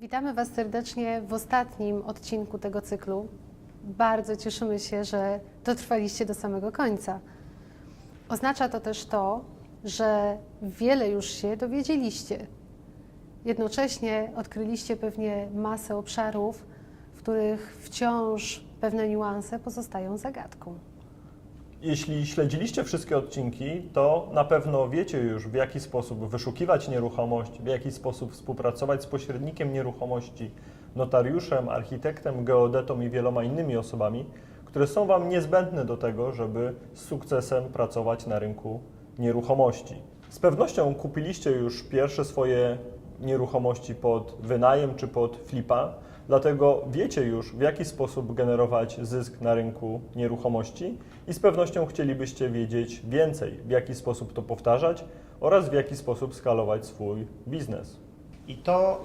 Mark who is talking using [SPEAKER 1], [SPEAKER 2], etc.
[SPEAKER 1] Witamy Was serdecznie w ostatnim odcinku tego cyklu. Bardzo cieszymy się, że dotrwaliście do samego końca. Oznacza to też to, że wiele już się dowiedzieliście. Jednocześnie odkryliście pewnie masę obszarów, w których wciąż pewne niuanse pozostają zagadką.
[SPEAKER 2] Jeśli śledziliście wszystkie odcinki, to na pewno wiecie już, w jaki sposób wyszukiwać nieruchomość, w jaki sposób współpracować z pośrednikiem nieruchomości, notariuszem, architektem, geodetą i wieloma innymi osobami, które są Wam niezbędne do tego, żeby z sukcesem pracować na rynku nieruchomości. Z pewnością kupiliście już pierwsze swoje nieruchomości pod wynajem czy pod flipa, dlatego wiecie już, w jaki sposób generować zysk na rynku nieruchomości i z pewnością chcielibyście wiedzieć więcej, w jaki sposób to powtarzać oraz w jaki sposób skalować swój biznes.
[SPEAKER 3] I to